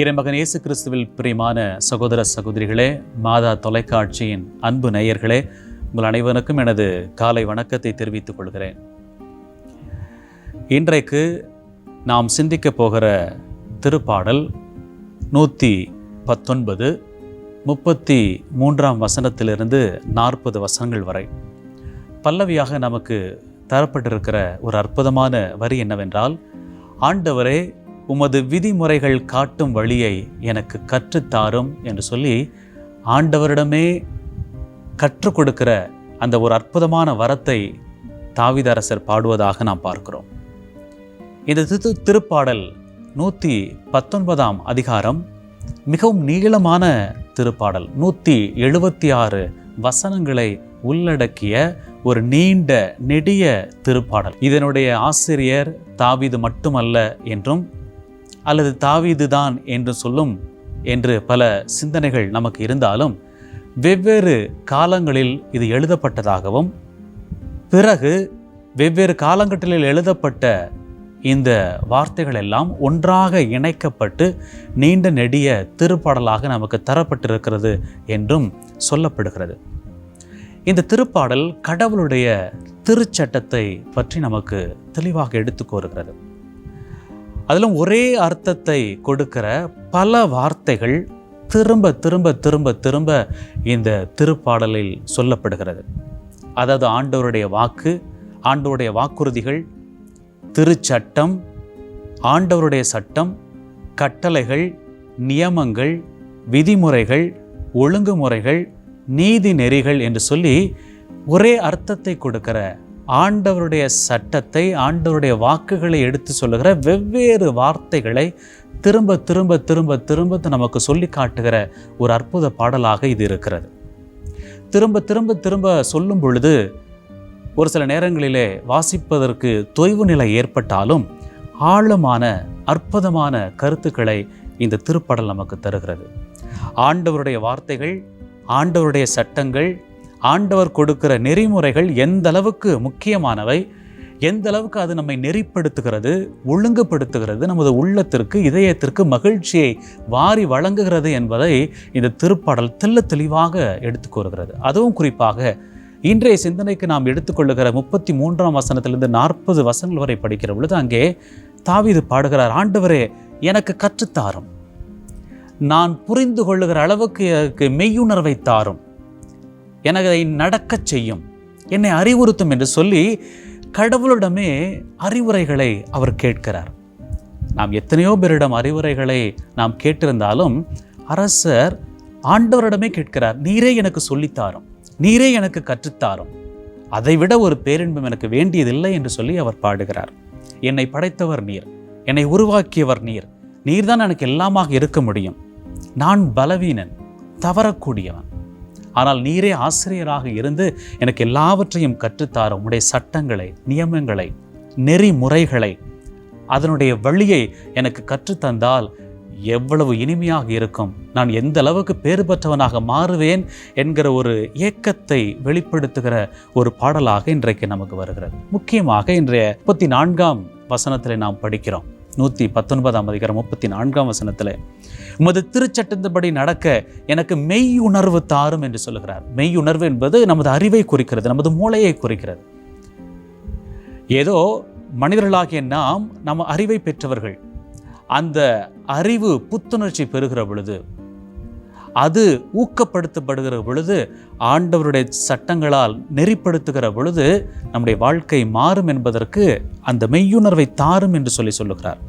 இறைமகன் இயேசு கிறிஸ்துவில் பிரியமான சகோதர சகோதரிகளே மாதா தொலைக்காட்சியின் அன்பு நேயர்களே உங்கள் அனைவருக்கும் எனது காலை வணக்கத்தை தெரிவித்துக் கொள்கிறேன். இன்றைக்கு நாம் சிந்திக்கப் போகிற திருப்பாடல் நூற்றி பத்தொன்பது முப்பத்தி மூன்றாம் வசனத்திலிருந்து நாற்பது வசனங்கள் வரை. பல்லவியாக நமக்கு தரப்பட்டிருக்கிற ஒரு அற்புதமான வரி என்னவென்றால் ஆண்டவரே உமது விதிமுறைகள் காட்டும் வழியை எனக்கு கற்றுத்தாரும் என்று சொல்லி ஆண்டவரிடமே கற்றுக் கொடுக்கிற அந்த ஒரு அற்புதமான வரத்தை தாவிதரசர் பாடுவதாக நாம் பார்க்கிறோம். இந்த திரு திருப்பாடல் நூற்றி பத்தொன்பதாம் அதிகாரம் மிகவும் நீளமான திருப்பாடல் நூற்றி எழுபத்தி ஆறு வசனங்களை உள்ளடக்கிய ஒரு நீண்ட நெடிய திருப்பாடல். இதனுடைய ஆசிரியர் தாவிது மட்டுமல்ல என்றும் அல்லது தாவீது தான் என்று சொல்லும் என்று பல சிந்தனைகள் நமக்கு இருந்தாலும் வெவ்வேறு காலங்களில் இது எழுதப்பட்டதாகவும் பிறகு வெவ்வேறு காலகட்டத்தில் எழுதப்பட்ட இந்த வார்த்தைகள் எல்லாம் ஒன்றாக இணைக்கப்பட்டு நீண்ட நெடிய திருப்பாடலாக நமக்கு தரப்பட்டிருக்கிறது என்றும் சொல்லப்படுகிறது. இந்த திருப்பாடல் கடவுளுடைய திருச்சட்டத்தை பற்றி நமக்கு தெளிவாக எடுத்து கோருகிறது அதிலும் ஒரே அர்த்தத்தை கொடுக்கிற பல வார்த்தைகள் திரும்ப திரும்ப திரும்ப திரும்ப இந்த திருப்பாடலில் சொல்லப்படுகிறது. அதாவது ஆண்டவருடைய வாக்கு ஆண்டவருடைய வாக்குறுதிகள் திருச்சட்டம் ஆண்டவருடைய சட்டம் கட்டளைகள் நியமங்கள் விதிமுறைகள் ஒழுங்குமுறைகள் நீதி நெறிகள் என்று சொல்லி ஒரே அர்த்தத்தை கொடுக்கிற ஆண்டவருடைய சட்டத்தை ஆண்டவருடைய வாக்குகளை எடுத்து சொல்லுகிற வெவ்வேறு வார்த்தைகளை திரும்ப திரும்ப திரும்ப திரும்ப நமக்கு சொல்லி காட்டுகிற ஒரு அற்புத பாடலாக இது இருக்கிறது. திரும்ப திரும்ப திரும்ப சொல்லும் பொழுது ஒரு சில நேரங்களிலே வாசிப்பதற்கு தொய்வு நிலை ஏற்பட்டாலும் ஆழமான அற்புதமான கருத்துக்களை இந்த திருப்படல் நமக்கு தருகிறது. ஆண்டவருடைய வார்த்தைகள் ஆண்டவருடைய சட்டங்கள் ஆண்டவர் கொடுக்கிற நெறிமுறைகள் எந்த அளவுக்கு முக்கியமானவை எந்த அளவுக்கு அது நம்மை நெறிப்படுத்துகிறது ஒழுங்குபடுத்துகிறது நமது உள்ளத்திற்கு இதயத்திற்கு மகிழ்ச்சியை வாரி வழங்குகிறது என்பதை இந்த திருப்பாடல் தெல்ல தெளிவாக எடுத்து கூறுகிறது. அதுவும் குறிப்பாக இன்றைய சிந்தனைக்கு நாம் எடுத்துக்கொள்ளுகிற முப்பத்தி மூன்றாம் வசனத்திலிருந்து நாற்பது வசனங்கள் வரை படிக்கிற பொழுது அங்கே தாவிது பாடுகிறார் ஆண்டவரே எனக்கு கற்றுத்தாரும். நான் புரிந்து கொள்ளுகிற அளவுக்கு எனக்கு மெய்யுணர்வை தாரும். எனக்கு அதை நடக்கச் செய்யும். என்னை அறிவுறுத்தும் என்று சொல்லி கடவுளிடமே அறிவுரைகளை அவர் கேட்கிறார். நாம் எத்தனையோ பேரிடம் அறிவுரைகளை நாம் கேட்டிருந்தாலும் அரசர் ஆண்டவரிடமே கேட்கிறார் நீரே எனக்கு சொல்லித்தாரும் நீரே எனக்கு கற்றுத்தாரும் அதைவிட ஒரு பேரின்பம் எனக்கு வேண்டியதில்லை என்று சொல்லி அவர் பாடுகிறார். என்னை படைத்தவர் நீர். என்னை உருவாக்கியவர் நீர். நீர்தான் எனக்கு எல்லாமாக இருக்க முடியும். நான் பலவீனன். தவறக்கூடியவன். ஆனால் நீரே ஆசிரியராக இருந்து எனக்கு எல்லாவற்றையும் கற்றுத்தார. உடைய சட்டங்களை நியமங்களை நெறிமுறைகளை அதனுடைய வழியை எனக்கு கற்றுத்தந்தால் எவ்வளவு இனிமையாக இருக்கும். நான் எந்த அளவுக்கு பேறு பெற்றவனாக மாறுவேன் என்கிற ஒரு ஏக்கத்தை வெளிப்படுத்துகிற ஒரு பாடலாக இன்றைக்கு நமக்கு வருகிறது. முக்கியமாக இன்றைய முப்பத்தி நான்காம் வசனத்தில் நாம் படிக்கிறோம். நூற்றி பத்தொன்பதாம் அதிகாரம் முப்பத்தி நான்காம் வசனத்தில் உமது திருச்சட்டத்தின்படி நடக்க எனக்கு மெய் உணர்வு தாரும் என்று சொல்லுகிறார். மெய் உணர்வு என்பது நமது அறிவை குறிக்கிறது நமது மூளையை குறிக்கிறது. ஏதோ மனிதர்களாகிய நாம் நம்ம அறிவை பெற்றவர்கள் அந்த அறிவு புத்துணர்ச்சி பெறுகிற பொழுது அது ஊக்கப்படுத்தப்படுகிற பொழுது ஆண்டவருடைய சட்டங்களால் நெறிப்படுத்துகிற பொழுது நம்முடைய வாழ்க்கை மாறும் என்பதற்கு அந்த மெய்யுணர்வை தாரும் என்று சொல்லி சொல்லுகிறார்.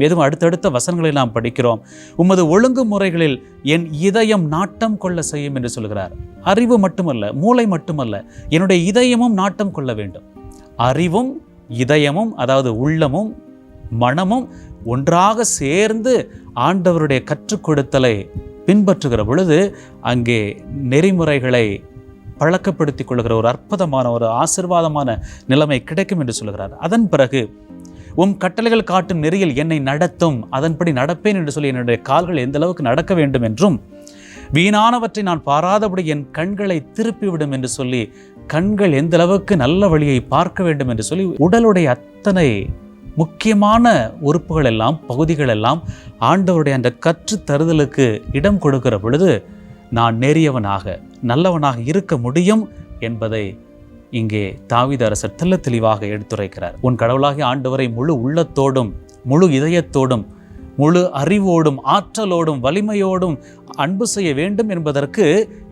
மேலும் அடுத்தடுத்த வசனங்களை நாம் படிக்கிறோம். உமது ஒழுங்குமுறைகளில் என் இதயம் நாட்டம் கொள்ள செய்யும் என்று சொல்கிறார் அறிவு மட்டுமல்ல மூளை மட்டுமல்ல என்னுடைய இதயமும் நாட்டம் கொள்ள வேண்டும். அறிவும் இதயமும் அதாவது உள்ளமும் மனமும் ஒன்றாக சேர்ந்து ஆண்டவருடைய கற்றுக் கொடுத்தலை பின்பற்றுகிற பொழுது அங்கே நெறிமுறைகளை பழக்கப்படுத்தி கொள்கிற ஒரு அற்புதமான ஒரு ஆசிர்வாதமான நிலைமை கிடைக்கும் என்று சொல்கிறார். அதன் பிறகு உம் கட்டளைகள் காட்டும் நெறியில் என்னை நடத்தும் அதன்படி நடப்பேன் என்று சொல்லி என்னுடைய கால்கள் எந்த அளவுக்கு நடக்க வேண்டும் என்றும் வீணானவற்றை நான் பாராதபடி என் கண்களை திருப்பிவிடும் என்று சொல்லி கண்கள் எந்த அளவுக்கு நல்ல வழியை பார்க்க வேண்டும் என்று சொல்லி உடலுடைய அத்தனை முக்கியமான உறுப்புகள் எல்லாம் பகுதிகள் எல்லாம் ஆண்டவருடைய அந்த கற்றுத் தருதலுக்கு இடம் கொடுக்கிற பொழுது நான் நேரியவனாக நல்லவனாக இருக்க முடியும் என்பதை இங்கே தாவித அரசர் தெல்ல தெளிவாக எடுத்துரைக்கிறார். உன் கடவுளாகிய ஆண்டவரை முழு உள்ளத்தோடும் முழு இதயத்தோடும் முழு அறிவோடும் ஆற்றலோடும் வலிமையோடும் அன்பு செய்ய வேண்டும் என்பதற்கு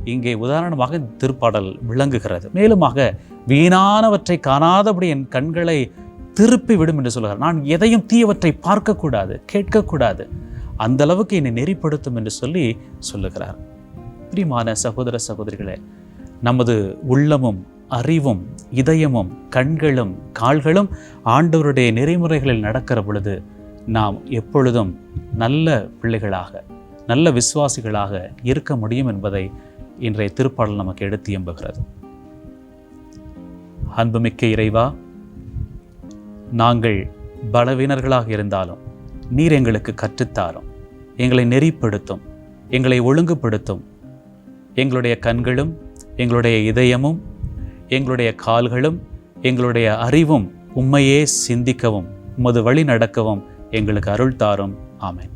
இங்கே உதாரணமாக திருப்பாடல் விளங்குகிறது. மேலுமாக வீணானவற்றை காணாதபடி என் கண்களை திருப்பி விடும் என்று சொல்கிறார். நான் எதையும் தீயவற்றை பார்க்கக்கூடாது கேட்கக்கூடாது. அந்த அளவுக்கு என்னை நெறிப்படுத்தும் என்று சொல்லி சொல்லுகிறார். பிரியமான சகோதர சகோதரிகளே நமது உள்ளமும் அறிவும் இதயமும் கண்களும் கால்களும் ஆண்டவருடைய நெறிமுறைகளில் நடக்கிற பொழுது நாம் எப்பொழுதும் நல்ல பிள்ளைகளாக நல்ல விசுவாசிகளாக இருக்க முடியும் என்பதை இன்றைய திருப்பாடல் நமக்கு எடுத்து எம்புகிறது. அன்புமிக்க இறைவா நாங்கள் பலவீனர்களாக இருந்தாலும் நீர் எங்களுக்கு கற்றுத்தாரும். எங்களை நெறிப்படுத்தும். எங்களை ஒழுங்குபடுத்தும். எங்களுடைய கண்களும் எங்களுடைய இதயமும் எங்களுடைய கால்களும் எங்களுடைய அறிவும் உண்மையே சிந்திக்கவும் உமது வழி நடக்கவும் எங்களுக்கு அருள் தாரும் ஆமேன்.